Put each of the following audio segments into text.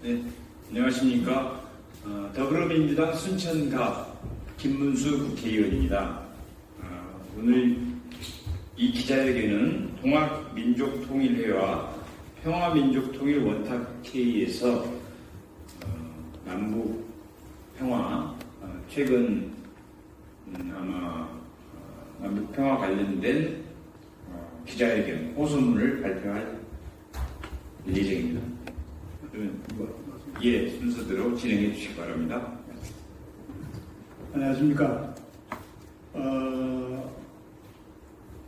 네, 안녕하십니까. 어, 더불어민주당 순천갑 김문수 국회의원입니다. 어, 오늘 이 기자회견은 통합민족통일회와 평화민족통일원탁회의에서 어, 남북 평화, 어, 최근 음, 아마 어, 남북 평화 관련된 어, 기자회견 호소문을 발표할 예정입니다. 예 순서대로 진행해 주시기 바랍니다. 안녕하십니까. 어,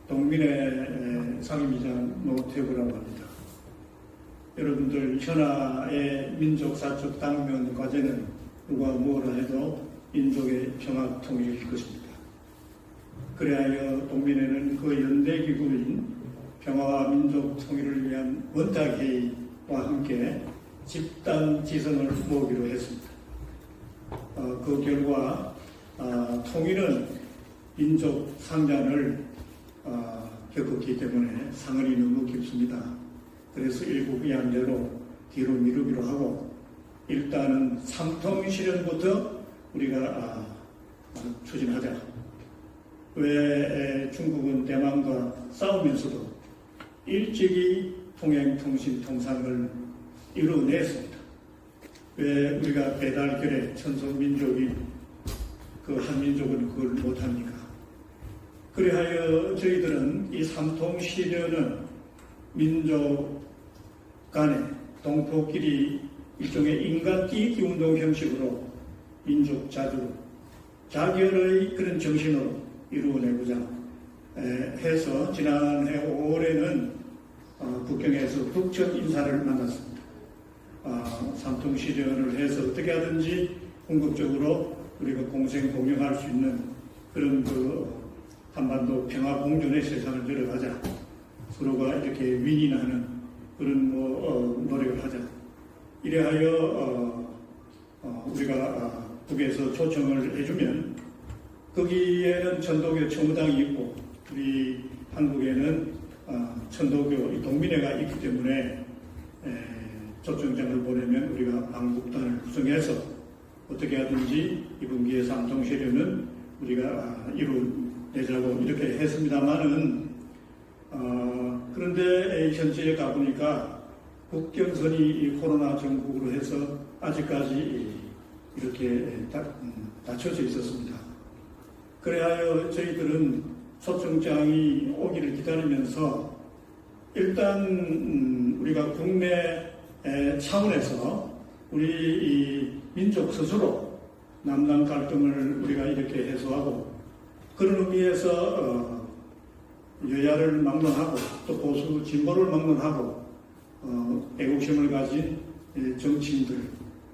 동민의 상임위장 노태구라고 합니다. 여러분들 현아의 민족 사적 당면 과제는 누가 뭐라 해도 민족의 평화 통일일 것입니다. 그래야 동민회는 그 연대 기구인 평화와 민족 통일을 위한 원탁회의와 함께 집단 지성을 모으기로 했습니다. 어, 그 결과 어, 통일은 민족 상잔을 어, 겪었기 때문에 상흔이 너무 깊습니다. 그래서 일부 의안대로 뒤로 미루기로 하고 일단은 삼통 실현부터 우리가 아, 아, 추진하자. 왜 에, 중국은 대만과 싸우면서도 일찍이 통행 통신 통상을 이루어냈습니다. 왜 우리가 배달결에 천성 민족이 그 한민족은 그걸 못합니까? 그리하여 저희들은 이 삼통 시련은 민족 간의 동포끼리 일종의 인간 끼기 운동 형식으로 민족 자주 자결의 그런 정신으로 이루어내고자 에, 해서 지난해 5월에는 어, 북경에서 북측 인사를 만났습니다. 아, 삼통 실현을 해서 어떻게 하든지 궁극적으로 우리가 공생 공영할 수 있는 그런 그 한반도 평화 공존의 세상을 들어가자. 서로가 이렇게 윈윈하는 그런 뭐 어, 노력을 하자. 이래하여 어, 어, 우리가 아, 북에서 초청을 해주면 거기에는 천도교 청무당이 있고 우리 한국에는 아, 천도교 이 동민회가 있기 때문에 에, 초청장을 보내면 우리가 방북단을 구성해서 어떻게 하든지 이번 기회 삼통시련은 우리가 아, 이루내자고 이렇게 했습니다만은 어, 그런데 현지에 가보니까 국경선이 이 코로나 전국으로 해서 아직까지 이렇게 다, 음, 닫혀져 있었습니다. 그래하여 저희들은 초청장이 오기를 기다리면서 일단 음, 우리가 국내 에, 차원에서 우리 이 민족 스스로 남남 갈등을 우리가 이렇게 해소하고 그런 의미에서 어, 여야를 막론하고 또 보수 진보를 막론하고 어, 애국심을 가진 예, 정치인들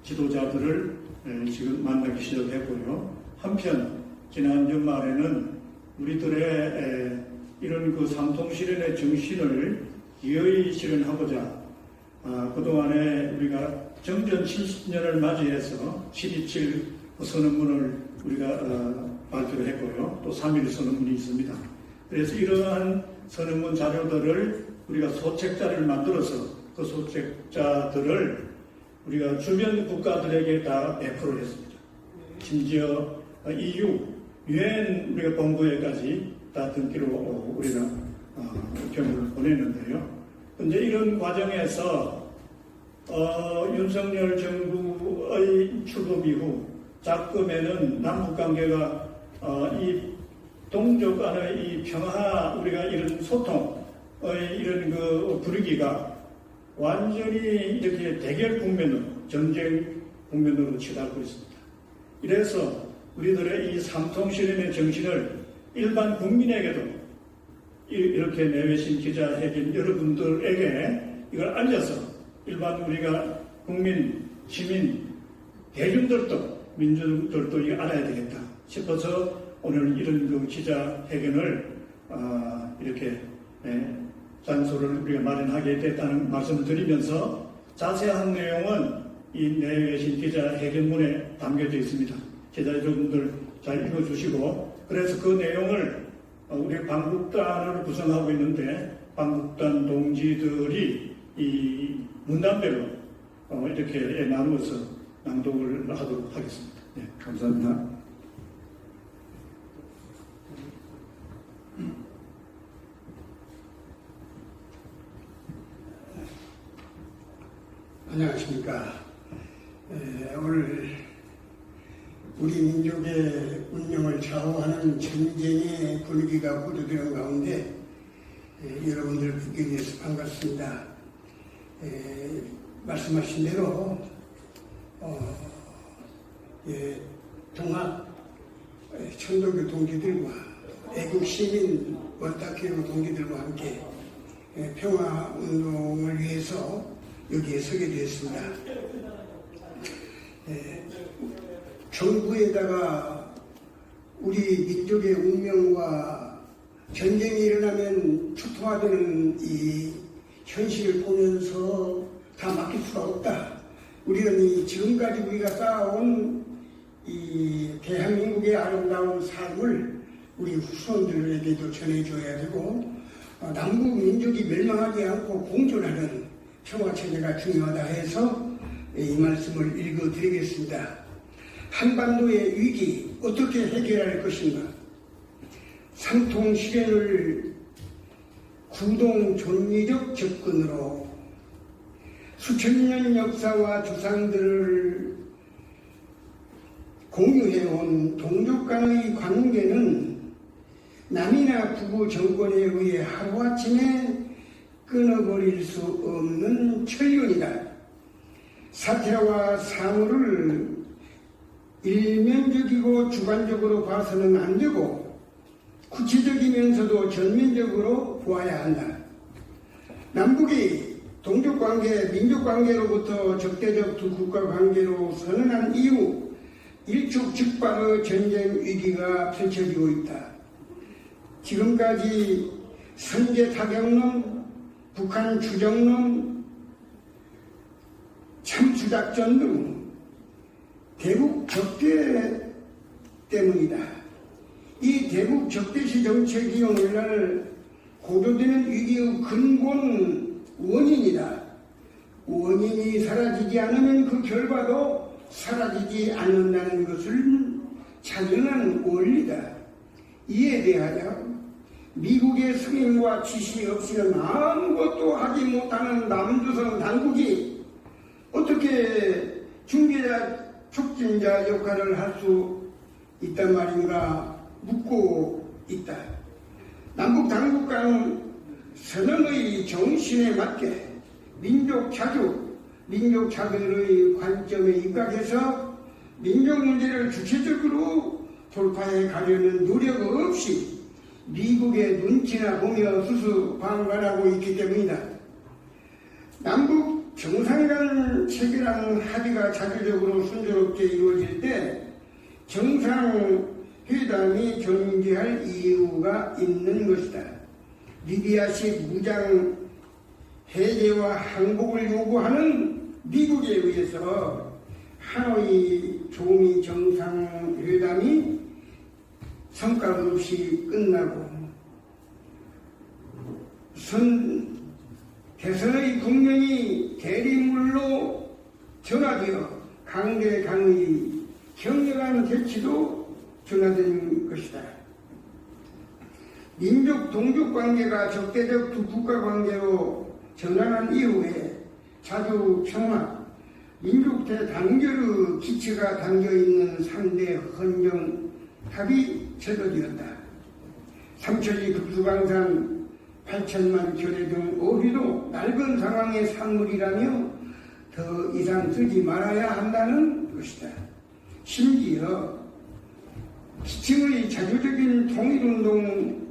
지도자들을 에, 지금 만나기 시작했고요. 한편 지난 연말에는 우리들의 에, 이런 그 삼통실현의 정신을 기어이 실현하고자 아, 그동안에 우리가 정전 70년을 맞이해서 7.27 선언문을 우리가 어, 발표를 했고요. 또 3.1 선언문이 있습니다. 그래서 이러한 선언문 자료들을 우리가 소책자를 만들어서 그 소책자들을 우리가 주변 국가들에게 다 배포를 했습니다. 심지어 EU, 유엔 우리가 본부에까지 다 등기로 어, 우리가 어, 경고를 보냈는데요. 근데 이런 과정에서 어, 윤석열 정부의 출범 이후 작금에는 남북 관계가 어, 이 동족 간의 이 평화 우리가 이런 소통의 이런 그 분위기가 완전히 이렇게 대결 국면으로 전쟁 국면으로 치닫고 있습니다. 이래서 우리들의 이 삼통실현의 정신을 일반 국민에게도 이렇게 내외신 기자회견 여러분들에게 이걸 알려서 일반 우리가 국민, 시민, 대중들도 민주들도 이거 알아야 되겠다 싶어서 오늘 이런 그 기자회견을 어, 이렇게 예, 장소를 우리가 마련하게 됐다는 말씀을 드리면서 자세한 내용은 이 내외신 기자회견문에 담겨져 있습니다. 기자 여러분들 잘 읽어주시고 그래서 그 내용을 어, 우리 방북단을 구성하고 있는데 방북단 동지들이 이 문단별로 어, 이렇게 나누어서 낭독을 하도록 하겠습니다. 네, 감사합니다. 안녕하십니까. 에, 오늘 우리 민족의 운명을 좌우하는 전쟁의 분위기가 고조되는 가운데 에, 여러분들 돼서 반갑습니다. 에, 말씀하신 대로 어, 예, 동학 에, 천도교 동지들과 애국 시민 원탁회로 동지들과 함께 에, 평화 운동을 위해서 여기에 서게 되었습니다. 에, 정부에다가 우리 민족의 운명과 전쟁이 일어나면 초토화되는 이 현실을 보면서 다 맡길 수가 없다. 우리는 이 지금까지 우리가 쌓아온 이 대한민국의 아름다운 삶을 우리 후손들에게도 전해줘야 되고 어, 남북 민족이 멸망하지 않고 공존하는 평화 체제가 중요하다 해서 이 말씀을 읽어드리겠습니다. 한반도의 위기 어떻게 해결할 것인가? 상통 실현을 구동 존리적 접근으로 수천 년 역사와 주상들을 공유해온 동족 간의 관계는 남이나 북의 정권에 의해 하루아침에 끊어버릴 수 없는 천륜이다. 사태와 사물을 일면적이고 주관적으로 봐서는 안 되고 구체적이면서도 전면적으로 보아야 한다. 남북이 동족 관계, 민족 관계로부터 적대적 두 국가 관계로 선언한 이후 일촉즉발의 전쟁 위기가 펼쳐지고 있다. 지금까지 선제 타격론, 북한 주정론, 참수작전 등 대북 적대 때문이다. 이 대북 적대시 정책이 오늘날 고조되는 위기의 근본 원인이다. 원인이 사라지지 않으면 그 결과도 사라지지 않는다는 것을 자연한 원리다. 이에 대하여 미국의 승인과 지시 없이는 아무것도 하지 못하는 남조선 당국이 어떻게 중개자, 촉진자 역할을 할 수 있단 말인가 묻고 있다. 남북 당국 간 선언의 정신에 맞게 민족 자주, 민족 자들의 관점에 입각해서 민족 문제를 주체적으로 돌파해 가려는 노력 없이 미국의 눈치나 보며 수수방관하고 있기 때문이다. 남북 정상간 체결한 합의가 자주적으로 순조롭게 이루어질 때 정상 회담이 존재할 이유가 있는 것이다. 리비아식 무장 해제와 항복을 요구하는 미국에 의해서 하노이 조미 정상회담이 성과 없이 끝나고 선 대선의 국면이 대립물로 전화되어 강대강의 격렬한 대치도 전화된 것이다. 민족 동족 관계가 적대적 두 국가 관계로 전환한 이후에 자주 평화, 민족 대단결의 기치가 담겨있는 3대 헌정 합의 제도되었다. 삼천리 급수강산 8천만 결례 등 어휘도 낡은 상황의 산물이라며 더 이상 쓰지 말아야 한다는 것이다. 심지어 기층의 자주적인 통일운동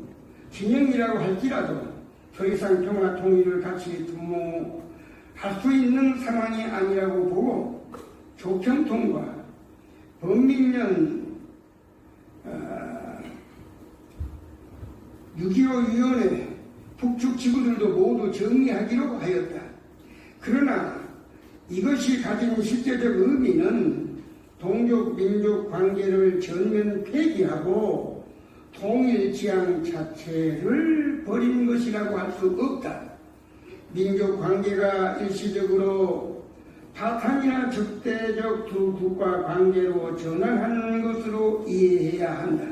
진영이라고 할지라도 더 이상 평화 통일을 같이 도모할 수 있는 상황이 아니라고 보고 조평통과 범민련 어, 6.25 위원회 북측 지구들도 모두 정리하기로 하였다. 그러나 이것이 가진 실제적 의미는 동족 민족 관계를 전면 폐기하고 통일 지향 자체를 버린 것이라고 할 수 없다. 민족 관계가 일시적으로 파탄이나 적대적 두 국가 관계로 전환하는 것으로 이해해야 한다.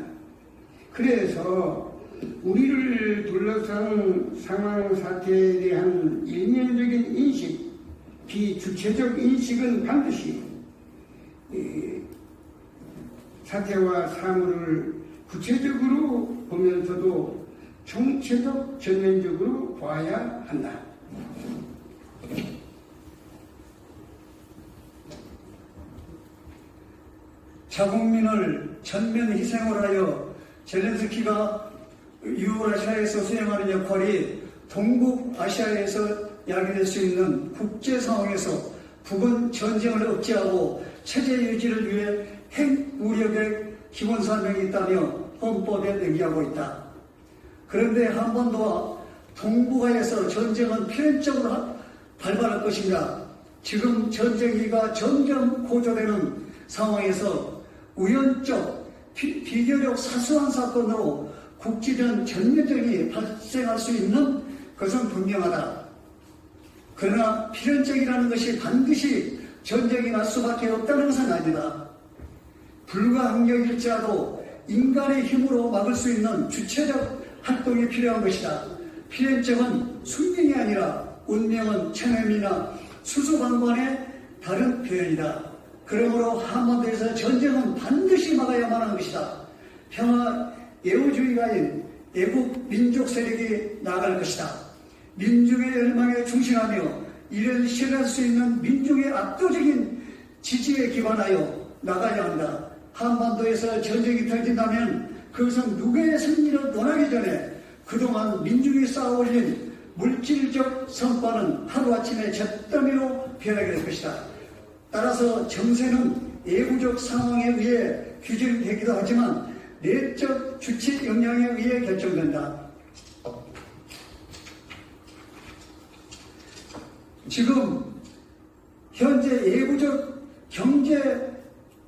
그래서 우리를 둘러싼 상황 사태에 대한 일면적인 인식, 비주체적 인식은 반드시 이 사태와 사물을 구체적으로 보면서도 총체적 전면적으로 봐야 한다. 자국민을 전면 희생을 하여 젤렌스키가 유월아시아에서 수행하는 역할이 동북아시아에서 야기될 수 있는 국제 상황에서 북은 전쟁을 억제하고 체제 유지를 위해 핵무력의 기본 사명이 있다며 헌법에 명기하고 있다. 그런데 한반도와 동북아에서 전쟁은 필연적으로 하- 발발할 것인가? 지금 전쟁기가 점점 고조되는 상황에서 우연적 비, 비교적 사소한 사건으로 국지전 전면전이 발생할 수 있는 것은 분명하다. 그러나 필연적이라는 것이 반드시 전쟁이 날 수밖에 없다는 것은 아니다. 불가항력일지라도 인간의 힘으로 막을 수 있는 주체적 활동이 필요한 것이다. 필연적은 숙명이 아니라 운명은 체념이나 수수방관의 다른 표현이다. 그러므로 한반도에서 전쟁은 반드시 막아야만 하는 것이다. 평화 예우주의가 아닌 애국 민족 세력이 나갈 것이다. 민중의 열망에 충실하며 이를 실현할 수 있는 민중의 압도적인 지지에 기반하여 나가야 한다. 한반도에서 전쟁이 터진다면 그것은 누구의 승리를 논하기 전에 그동안 민중이 쌓아올린 물질적 성과는 하루아침에 잿더미로 변하게 될 것이다. 따라서 정세는 예구적 상황에 의해 규정되기도 하지만 내적 주체 영향에 의해 결정된다. 지금 현재 예구적 경제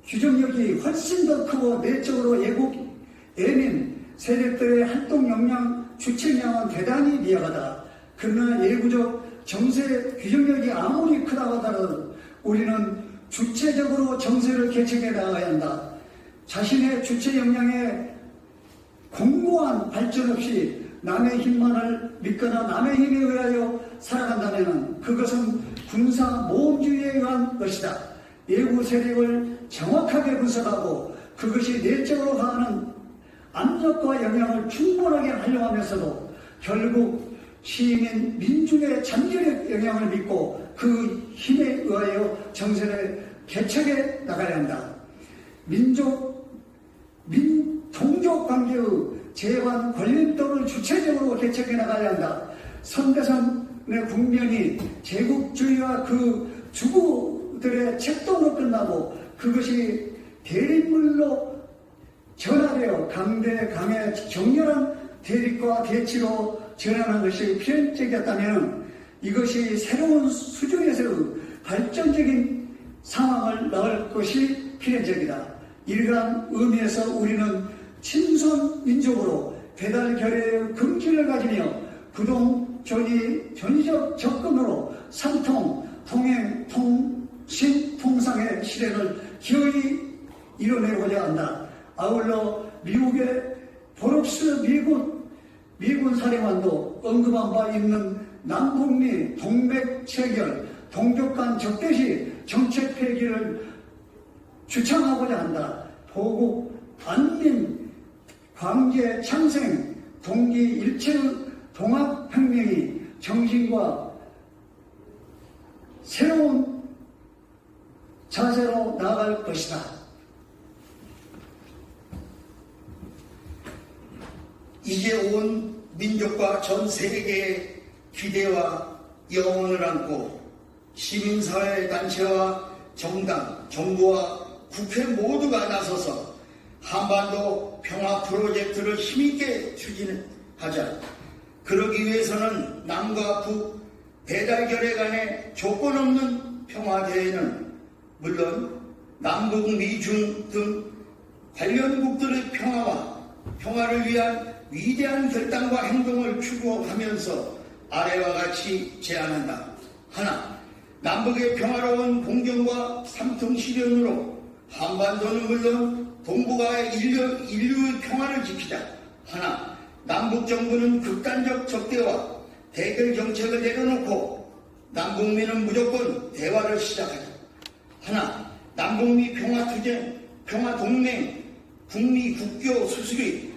규정력이 훨씬 더 크고 내적으로 예국 예민 세력들의 활동 역량 주체량은 대단히 미약하다. 그러나 예구적 정세 규정력이 아무리 크다고 하더라도 우리는 주체적으로 정세를 개척해 나가야 한다. 자신의 주체 역량에 공고한 발전 없이 남의 힘만을 믿거나 남의 힘에 의하여 살아간다면 그것은 군사 모험주의에 의한 것이다. 예구 세력을 정확하게 분석하고 그것이 내적으로 가하는 압력과 영향을 충분하게 활용하면서도 결국 시민 민중의 잠재력 영향을 믿고 그 힘에 의하여 정세를 개척해 나가야 한다. 민족 민, 종족 관계의 재반 권립도를 주체적으로 개척해 나가야 한다. 선대선의 국면이 제국주의와 그 주부들의 책동으로 끝나고 그것이 대립물로 전환되어 강대 강의 격렬한 대립과 대치로 전환한 것이 필연적이었다면 이것이 새로운 수준에서의 발전적인 상황을 낳을 것이 필연적이다. 이러한 의미에서 우리는 친선 민족으로 배달 결의의 금기를 가지며 구동 전이 전위적 접근으로 상통, 통행, 통신, 통상의 실행을 기어이 이뤄내고자 한다. 아울러 미국의 보럽스 미군 미군 사령관도 언급한 바 있는 남북미 동맥 체결, 동족 간 적대 시 정책 폐기를 주창하고자 한다. 보국 반민 광제 창생 동기 일체의 동학혁명이 정신과 새로운 자세로 나아갈 것이다. 이제 온 민족과 전 세계의 기대와 영혼을 안고 시민사회 단체와 정당, 정부와 국회 모두가 나서서 한반도 평화 프로젝트를 힘있게 추진하자. 그러기 위해서는 남과 북 배달결의 간의 조건 없는 평화대회는 물론 남북 미중 등 관련국들의 평화와 평화를 위한 위대한 결단과 행동을 추구하면서 아래와 같이 제안한다. 하나, 남북의 평화로운 공정과 삼통 실현으로 한반도는 물론 동북아의 인류, 인류의 평화를 지키자. 하나, 남북 정부는 극단적 적대와 대결 정책을 내려놓고 남북미는 무조건 대화를 시작하자. 하나, 남북미 평화투쟁, 평화동맹, 북미 국교 수습이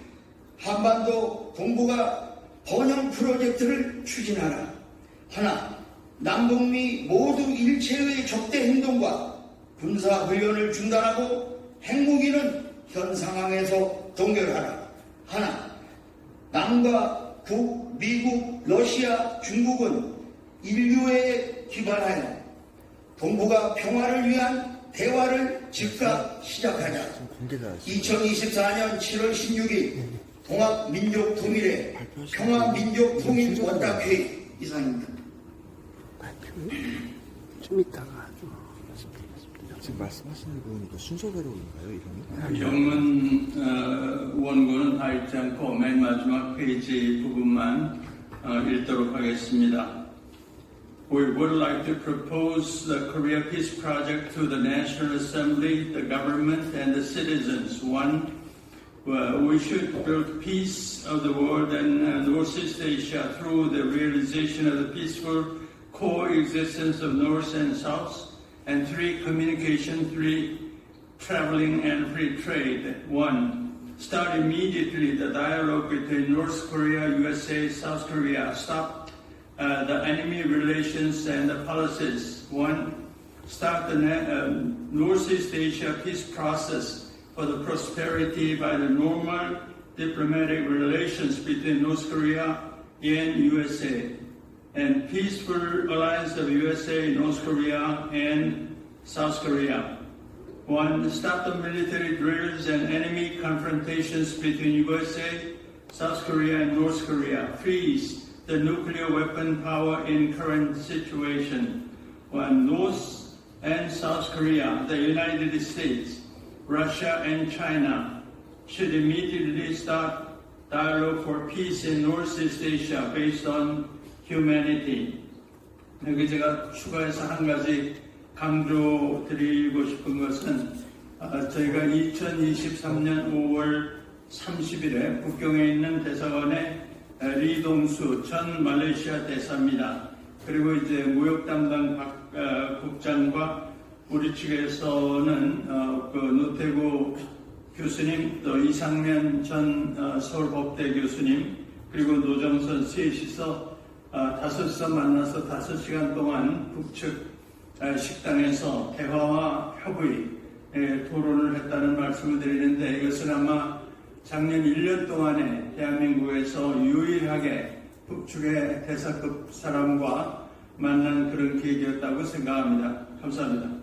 한반도 동북아 번영 프로젝트를 추진하라. 하나, 남북미 모두 일체의 적대 행동과 군사 훈련을 중단하고 핵무기는 현 상황에서 동결하라. 하나, 남과 북, 미국, 러시아, 중국은 인류에 기반하여 동북아 평화를 위한 대화를 즉각 시작하자. 2024년 7월 16일 통합민족 통일회 평화민족 통일 원탁회의 이상입니다. 좀 이따가 좀 지금 말씀하시는 분 이거 순서대로인가요, 이름이? 영문 어, 원고는 다 읽지 않고 맨 마지막 페이지 부분만 어, 읽도록 하겠습니다. We would like to propose the Korea Peace Project to the National Assembly, the government, and the citizens. One, uh, we should build peace of the world and uh, Northeast Asia through the realization of the peaceful coexistence of North and South. And three, communication. Three, traveling and free trade. One, start immediately the dialogue between North Korea, USA, South Korea. Stop uh, the enemy relations and the policies. One, start the um, Northeast Asia peace process for the prosperity by the normal diplomatic relations between North Korea and USA and peaceful alliance of USA, North Korea, and South Korea. One, stop the military drills and enemy confrontations between USA, South Korea, and North Korea. Freeze the nuclear weapon power in current situation. One, North and South Korea, the United States, Russia, and China should immediately start dialogue for peace in Northeast Asia based on humanity. 여기 제가 추가해서 한 가지 강조드리고 싶은 것은 아, 저희가 2023년 5월 30일에 북경에 있는 대사관의 아, 리동수 전 말레이시아 대사입니다. 그리고 이제 무역 담당 박 아, 국장과 우리 측에서는 어, 그 노태구 교수님 또 이상면 전 어, 서울법대 교수님 그리고 노정선 셋이서 아, 다섯이서 만나서 다섯 시간 동안 북측 아, 식당에서 대화와 협의 에, 토론을 했다는 말씀을 드리는데 이것은 아마 작년 1년 동안에 대한민국에서 유일하게 북측의 대사급 사람과 만난 그런 계기였다고 생각합니다. 감사합니다.